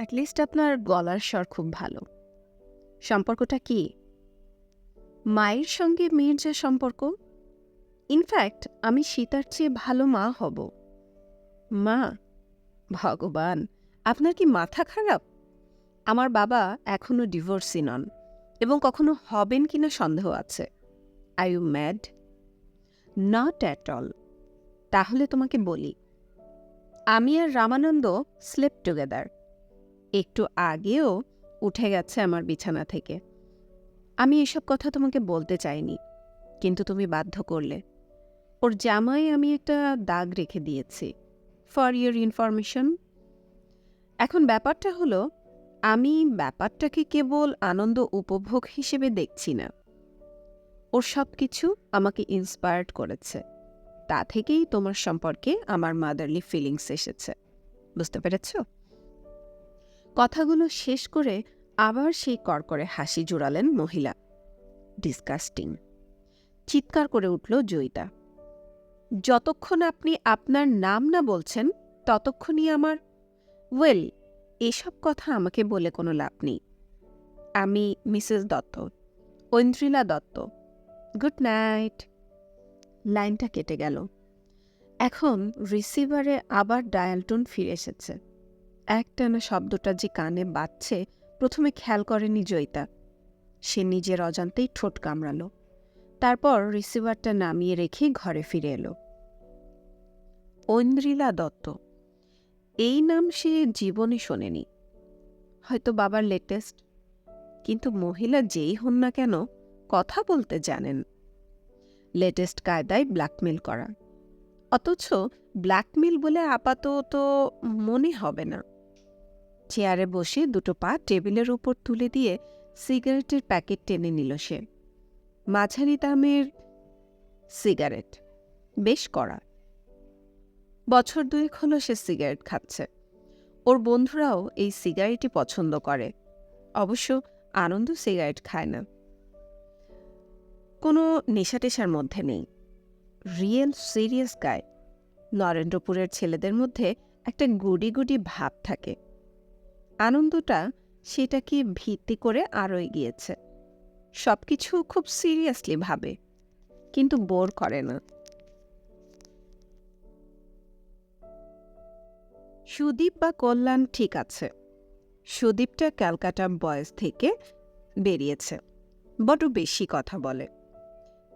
At least আপনার গলার স্বর খুব ভালো। সম্পর্কটা কি? মায়ের সঙ্গে মেয়ের যে সম্পর্ক? ইনফ্যাক্ট আমি সীতার চেয়ে ভালো মা হব। মা? ভগবান, আপনার কি মাথা খারাপ? আমার বাবা এখনও ডিভোর্সি নন এবং কখনো হবেন কিনা সন্দেহ আছে। I you mad not at all তাহলে তোমাকে বলি, আমি আর রামানন্দ স্লেপ টুগেদার একটু আগেও উঠে গেছে আমার বিছানা থেকে। আমি এসব কথা তোমাকে বলতে চাইনি, কিন্তু তুমি বাধ্য করলে। ওর জামায় আমি একটা দাগ রেখে দিয়েছি। For your information. এখন ব্যাপারটা হলো, আমি ব্যাপারটাকে কেবল আনন্দ উপভোগ হিসেবে দেখছি না। ওর সব কিছু আমাকে ইন্সপায়ার্ড করেছে। তা থেকেই তোমার সম্পর্কে আমার মাদারলি ফিলিংস এসেছে। বুঝতে পেরেছ? কথাগুলো শেষ করে আবার সেই করকরে হাসি জোড়ালেন মহিলা। ডিসকাস্টিং। চিৎকার করে উঠল জয়িতা। যতক্ষণ আপনি আপনার নাম না বলছেন, ততক্ষণই আমার ওয়েল, এসব কথা আমাকে বলে কোনো লাভ নেই। আমি Mrs Dutta, Aindrila Dutta. Good night লাইনটা কেটে গেল। এখন রিসিভারে আবার ডায়াল টোন ফিরে এসেছে। একটানা শব্দটা যে কানে বাজছে, প্রথমে খেয়াল করেনি জয়িতা। সে নিজের অজান্তেই ঠোঁট কামড়ালো। তারপর রিসিভারটা নামিয়ে রেখে ঘরে ফিরে এলো। ঐন্দ্রিলা দত্ত, এই নাম সে জীবনে শোনেনি। হয়তো বাবার লেটেস্ট, কিন্তু মহিলা যেই হন না কেন, কথা বলতে জানেন। লেটেস্ট কায়দায় ব্ল্যাকমেল করা। অথচ ব্ল্যাকমেল বলে আপাতত মনে হবে না। চেয়ারে বসে দুটো পা টেবিলের উপর তুলে দিয়ে সিগারেটের প্যাকেট টেনে নিল সে। মাঝারি দামের সিগারেট, বেশ কড়া। বছর দুয়েক হলো সে সিগারেট খাচ্ছে। ওর বন্ধুরাও এই সিগারেটই পছন্দ করে। অবশ্য আনন্দ সিগারেট খায় না। কোনো নেশা টেশার মধ্যে নেই। রিয়েল সিরিয়াস গায়। নরেন্দ্রপুরের ছেলেদের মধ্যে একটা গুডি গুডি ভাব থাকে। আনন্দটা সেটাকে ভিত্তি করে আরও এগিয়েছে। সব কিছু খুব সিরিয়াসলি ভাবে, কিন্তু বোর করে না। সুদীপ বা কল্যাণ ঠিক আছে। সুদীপটা ক্যালকাটা বয়স থেকে বেরিয়েছে বড় বেশি কথা বলে।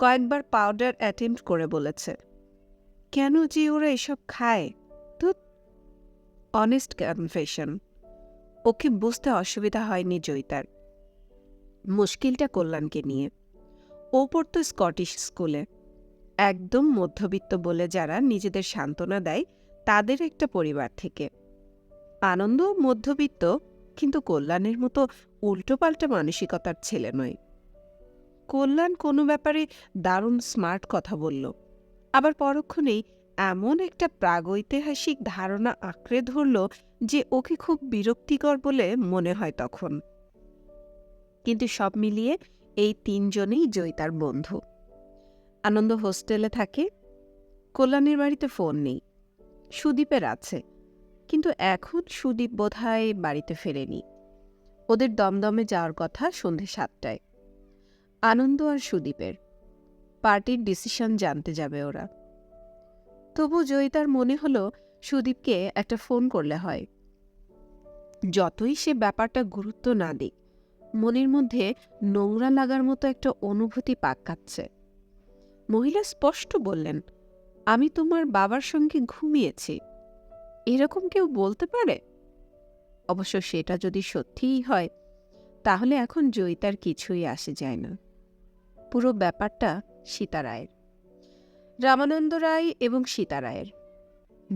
কয়েকবার পাউডার অ্যাটেম্প করে বলেছে, কেন যে ওরা এসব খায়? তো অনেস্ট কনফেশন ওকে বুঝতে অসুবিধা হয়নি জয়িতার। মুশকিলটা কল্যাণকে নিয়ে। ও পড়তো স্কটিশ স্কুলে। একদম মধ্যবিত্ত বলে যারা নিজেদের সান্ত্বনা দেয়, তাদের একটা পরিবার থেকে। আনন্দ মধ্যবিত্ত, কিন্তু কল্যাণের মতো উল্টোপাল্টা মানসিকতার ছেলে নয়। কল্যাণ কোনো ব্যাপারে দারুণ স্মার্ট কথা বলল। আবার পরক্ষণেই এমন একটা প্রাগৈতিহাসিক ধারণা আঁকড়ে ধরল যে ওকে খুব বিরক্তিকর বলে মনে হয় তখন। কিন্তু সব মিলিয়ে এই তিনজনেই জয়িতার বন্ধু। আনন্দ হোস্টেলে থাকে, কল্যাণের বাড়িতে ফোন নেই, সুদীপের আছে, কিন্তু এখন সুদীপ বোধহয় বাড়িতে ফেরেনি। ওদের দমদমে যাওয়ার কথা সন্ধে সাতটায়। আনন্দ আর সুদীপের, পার্টির ডিসিশন জানতে যাবে ওরা। তবু জয়িতার মনে হলো সুদীপকে একটা ফোন করলে হয়। যতই সে ব্যাপারটা গুরুত্ব না দিক, মনের মধ্যে নোংরা লাগার মতো একটা অনুভূতি পাক কাচ্ছে মহিলা স্পষ্ট বললেন, আমি তোমার বাবার সঙ্গে ঘুমিয়েছি। এরকম কেউ বলতে পারে? অবশ্য সেটা যদি সত্যিই হয়, তাহলে এখন জয়িতার কিছুই আসে যায় না। পুরো ব্যাপারটা সীতারায়ের। রামানন্দ রায় এবং সীতারায়ের।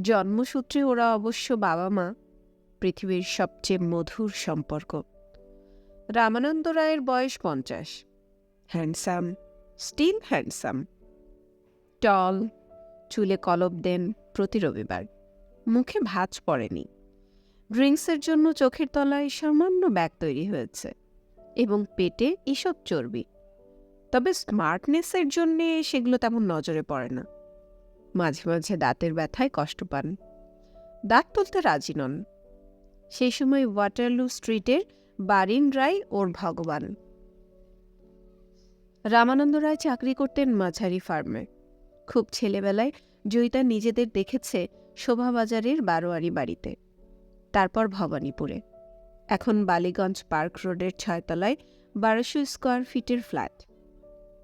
জন্মসূত্রে ওরা অবশ্য বাবা মা পৃথিবীর সবচেয়ে মধুর সম্পর্ক। রামানন্দ রায়ের বয়স পঞ্চাশ। Handsome, still handsome. টল, চুলে কলব দেন প্রতি রবিবার। মুখে ভাঁজ পড়েনি। ড্রিঙ্কসের জন্য চোখের তলায় সামান্য ব্যাগ তৈরি হয়েছে এবং পেটে ঈষৎ চর্বি। তবে স্মার্টনেসের জন্যে সেগুলো তেমন নজরে পড়ে না। মাঝে মাঝে দাঁতের ব্যথায় কষ্ট পান। দাঁত তুলতে রাজি নন। সেই সময় ওয়াটারলু স্ট্রিটের বারিন রায় ওর ভগবান। রামানন্দ রায় চাকরি করতেন মাঝারি ফার্মে। খুব ছেলেবেলায় জয়িতা নিজেদের দেখেছে শোভাবাজারের বারোয়ারি বাড়িতে। তারপর ভবানীপুরে। এখন বালিগঞ্জ পার্ক রোডের ছয়তলায় বারোশো স্কোয়ার ফিটের ফ্ল্যাট।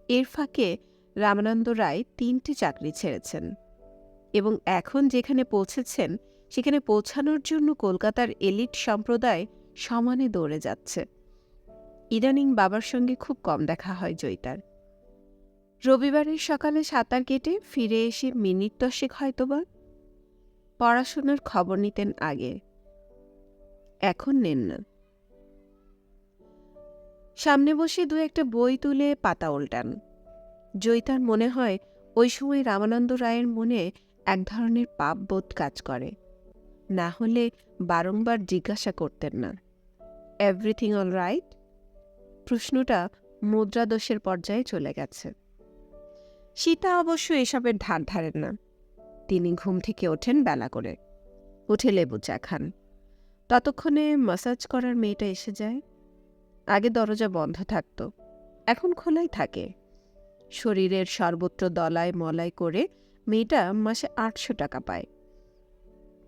এর ফাঁকে রামানন্দ রায় তিনটি চাকরি ছেড়েছেন। এবং এখন যেখানে পৌঁছেছেন, সেখানে পৌঁছানোর জন্য কলকাতার এলিট সম্প্রদায় সমানে দৌড়ে যাচ্ছে। ইদানিং বাবার সঙ্গে খুব কম দেখা হয় জয়িতার। রবিবারের সকালে সাঁতার কেটে ফিরে এসে মিনিট দশেক হয়তোবা পড়াশোনার খবর নিতেন আগে। এখন নেন না। সামনে বসে দু একটা বই তুলে পাতা উল্টান। জয়িতার মনে হয়, ওই সময় রামানন্দ রায়ের মনে এক ধরনের পাপবোধ কাজ করে। না হলে বারংবার জিজ্ঞাসা করতেন না। এভরিথিং অল রাইট প্রশ্নটা মুদ্রাদোষের পর্যায়ে চলে গেছে। সীতা অবশ্য এসবের ধার ধারেন না। তিনি ঘুম থেকে ওঠেন বেলা করে। উঠে লেবু চা খান। ততক্ষণে মাসাজ করার মেয়েটা এসে যায়। আগে দরজা বন্ধ থাকত। এখন খোলাই থাকে। শরীরের সর্বত্র দলায় মলায় করে মেয়েটা মাসে আটশো টাকা পায়।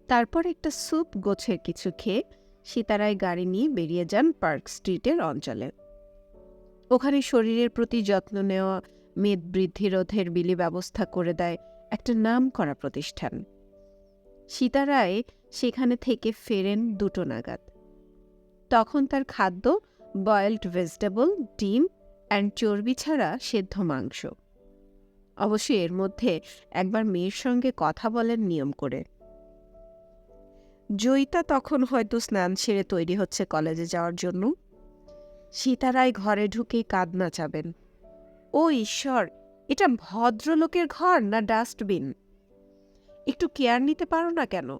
তারপর একটা স্যুপ গোছের কিছু খেয়ে সীতারায় গাড়ি নিয়ে বেরিয়ে যান পার্ক স্ট্রিটের অঞ্চলে। ওখানে শরীরের প্রতি যত্ন নেওয়া, মেদ বৃদ্ধি রোধের বিলি ব্যবস্থা করে দেয় একটা নাম করা প্রতিষ্ঠান। সীতারায় সেখানে থেকে ফেরেন দুটো নাগাদ। তখন তার খাদ্য, বয়েলড ভেজিটেবল, ডিম, অ্যান্ড চর্বি ছাড়া সেদ্ধ মাংস। অবশ্য এর মধ্যে একবার মেয়ের সঙ্গে কথা বলেন নিয়ম করে। জয়িতা তখন হয়তো স্নান সেরে তৈরি হচ্ছে কলেজে যাওয়ার জন্য। সীতারায় ঘরে ঢুকে কাঁদনা চাবেন ও ঈশ্বর, এটা ভদ্রলোকের ঘর না ডাস্টবিন? একটু কেয়ার নিতে পারো না কেন?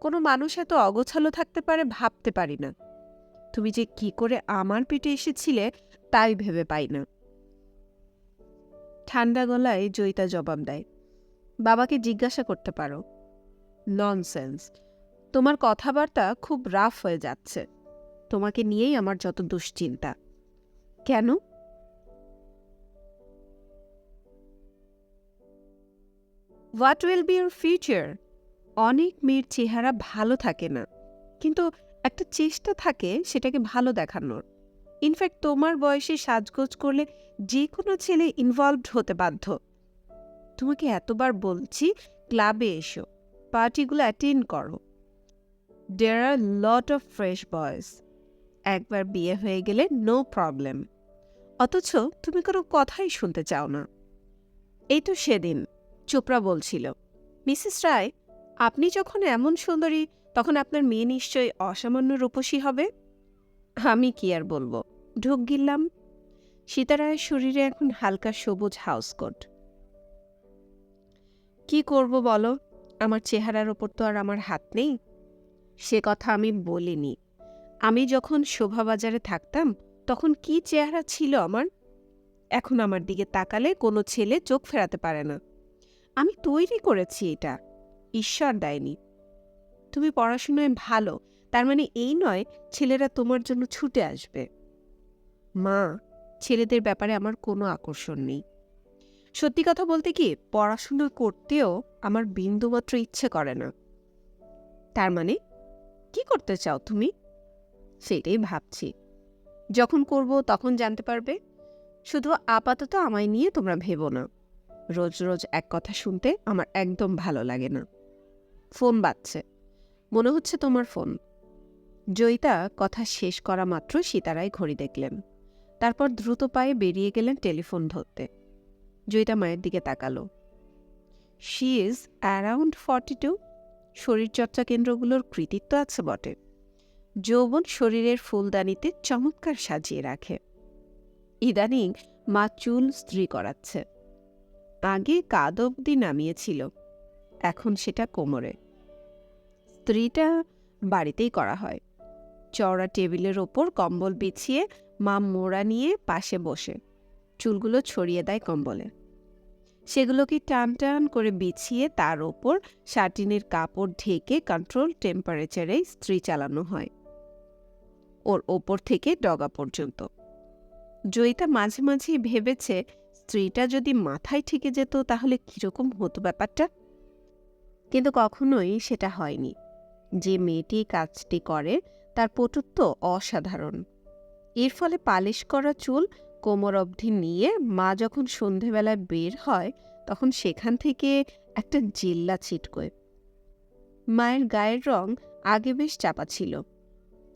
কোনো মানুষ এত অগোছালো থাকতে পারে ভাবতে পারি না। তুমি যে কি করে আমার পেটে এসেছিলে তাই ভেবে পাই না। ঠান্ডা গলায় জয়িতা জবাব দেয়, বাবাকে জিজ্ঞাসা করতে পারো। ননসেন্স তোমার কথাবার্তা খুব রাফ হয়ে যাচ্ছে। তোমাকে নিয়েই আমার যত দুশ্চিন্তা। কেন? What will be your future অনেক মেয়ের চেহারা ভালো থাকে না, কিন্তু একটা চেষ্টা থাকে সেটাকে ভালো দেখানোর। ইনফ্যাক্ট তোমার বয়সে সাজগোজ করলে যে কোনো ছেলে ইনভলভড হতে বাধ্য। তোমাকে এতবার বলছি, ক্লাবে এসো, পার্টিগুলো অ্যাটেন্ড করো। There are lot of fresh boys একবার বিয়ে হয়ে গেলে নো প্রবলেম অথচ তুমি কোনো কথাই শুনতে চাও না। এই তো সেদিন, চোপড়া বলছিল, মিসেস রায়, আপনি যখন এমন সুন্দরী, তখন আপনার মেয়ে নিশ্চয়ই অসামান্য রূপসী হবে? আমি কি আর বলব? ঢুক গিললাম। সীতারায়ের শরীরে এখন হালকা সবুজ হাউসকোট কি করব বলো? আমার চেহারার ওপর তো আর আমার হাত নেই। সে কথা আমি বলিনি। আমি যখন শোভাবাজারে থাকতাম, তখন কি চেহারা ছিল আমার? এখন আমার দিকে তাকালে কোনো ছেলে চোখ ফেরাতে পারে না। আমি তৈরি করেছি এটা। ঈশ্বর দেয়নি। তুমি পড়াশোনায় ভালো, তার মানে এই নয় ছেলেরা তোমার জন্য ছুটে আসবে। মা, ছেলেদের ব্যাপারে আমার কোনো আকর্ষণ নেই। সত্যি কথা বলতে কি, পড়াশোনা করতেও আমার বিন্দুমাত্র ইচ্ছে করে না। তার মানে কি করতে চাও তুমি? সেটাই ভাবছি। যখন করব তখন জানতে পারবে। শুধু আপাতত আমায় নিয়ে তোমরা ভেবো না। রোজ রোজ এক কথা শুনতে আমার একদম ভালো লাগে না। ফোন বাজছে। মনে হচ্ছে তোমার ফোন। জয়িতা কথা শেষ করা মাত্র সীতারায় ঘড়ি দেখলেন। তারপর দ্রুত পায়ে বেরিয়ে গেলেন টেলিফোন ধরতে। জয়িতা মায়ের দিকে তাকালো। She is around forty two শরীরচর্চা কেন্দ্রগুলোর কৃতিত্ব আছে বটে। যৌবন শরীরের ফুলদানিতে চমৎকার সাজিয়ে রাখে। ইদানিং মা চুল স্ত্রী করাচ্ছে। আগে কাদ অব্দি নামিয়েছিল। এখন সেটা কোমরে। স্ত্রীটা বাড়িতেই করা হয়। চওড়া টেবিলের ওপর কম্বল বিছিয়ে মা মোড়া নিয়ে পাশে বসে, চুলগুলো ছড়িয়ে দেয় কম্বলে। সেগুলোকে টান টান করে বিছিয়ে তার ওপর শার্টিনের কাপড় ঢেকে কন্ট্রোল টেম্পারেচারে স্ত্রী চালানো হয়। ওর ওপর থেকে ডগা পর্যন্ত। জয়িতা মাঝে মাঝে ভেবেছে, স্ত্রীটা যদি মাথায় ঠেকে যেত তাহলে কীরকম হতো ব্যাপারটা? কিন্তু কখনোই সেটা হয়নি। যে মেয়েটি কাজটি করে, তার পটুত্ব অসাধারণ। এর ফলে পালিশ করা চুল কোমর অবধি নিয়ে মা যখন সন্ধেবেলায় বের হয়, তখন সেখান থেকে একটা জিল্লা ছিটকোয় মায়ের গায়ের রং আগে বেশ চাপা ছিল।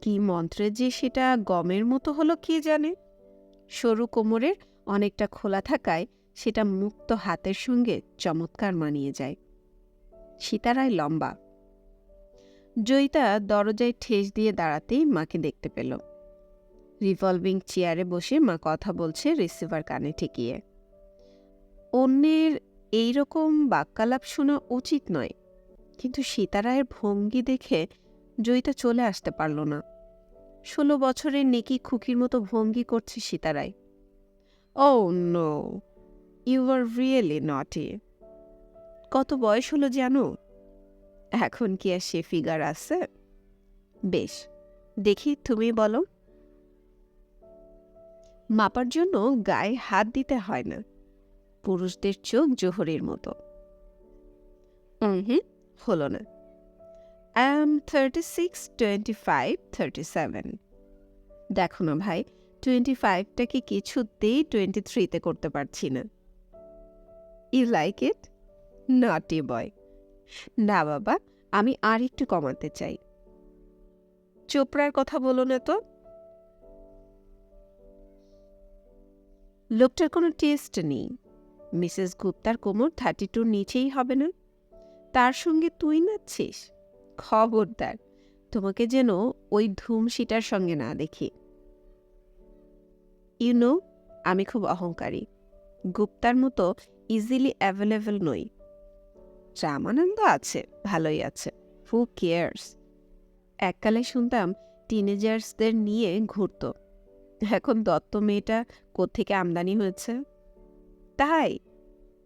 কি মন্ত্রে যে সেটা গমের মতো হলো কে জানে? সরু কোমরের অনেকটা খোলা থাকায় সেটা মুক্ত হাতের সঙ্গে চমৎকার মানিয়ে যায়। সীতারায় লম্বা। জয়িতা দরজায় ঠেস দিয়ে দাঁড়াতেই মাকে দেখতে পেল। রিভলভিং চেয়ারে বসে মা কথা বলছে রিসিভার কানে ঠেকিয়ে। অন্যের এই রকম বাক্যালাপ শোনা উচিত নয়, কিন্তু সীতারায়ের ভঙ্গি দেখে জয়িতা চলে আসতে পারল না। ষোলো বছরের নেকি খুকির মতো ভঙ্গি করছে সীতারায় ও no you are really naughty কত বয়স হলো জানো? এখন কি আর সে ফিগার আছে? বেশ, দেখি তুমি বলো। মাপার জন্য গায়ে হাত দিতে হয় না। পুরুষদের চোখ জোহরের মতো। হুম হলো না। I am thirty six twenty five thirty seven দেখো না ভাই টোয়েন্টি ফাইভটাকে কিছুতেই টোয়েন্টি থ্রিতে করতে পারছি না। ইউ লাইক ইট নটি বয় না বাবা, আমি আর একটু কমাতে চাই। চোপড়ার কথা বলো না তো। লোকটার কোনো টেস্ট নেই। মিসেস গুপ্তার কোমর থার্টি টুর নিচেই হবে না? তার সঙ্গে তুই নাচ্ছিস? খবরদার, তোমাকে যেন ওই ধুমশিটার সঙ্গে না দেখি। ইউ নো আমি খুব অহংকারী। গুপ্তার মতো ইজিলি অ্যাভেলেবল নই। রামানন্দ আছে, ভালোই আছে। হু কেয়ার্স এককালে শুনতাম টিনেজার্সদের নিয়ে ঘুরত। এখন দত্ত মেয়েটা কোত্থেকে আমদানি হয়েছে? তাই,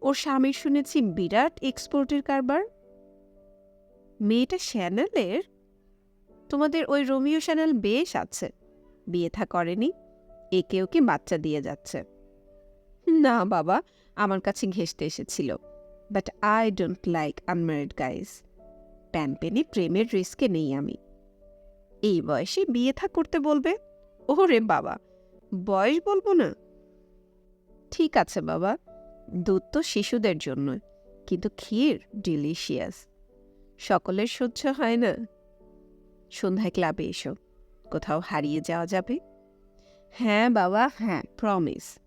ওর স্বামীর শুনেছি বিরাট এক্সপোর্টের কারবার। মেয়েটা শ্যানেলের? তোমাদের ওই রোমিও শ্যানেল বেশ আছে, বিয়ে থা করেনি, একে ওকে বাচ্চা দিয়ে যাচ্ছে। না বাবা, আমার কাছে ঘেসতে এসেছিল but I don't like unmarried guys প্যানপেনে প্রেমের রিস্কে নেই আমি। এই বয়সে বিয়ে থা করতে বলবে? ওরে বাবা, বয়স বলব না? ঠিক আছে বাবা, দুধ তো শিশুদের জন্য কিন্তু ক্ষীর ডিলিশিয়াস সকলের সহ্য হয় না। সন্ধ্যায় ক্লাবে এসো, কোথাও হারিয়ে যাওয়া যাবে? হ্যাঁ বাবা হ্যাঁ প্রমিস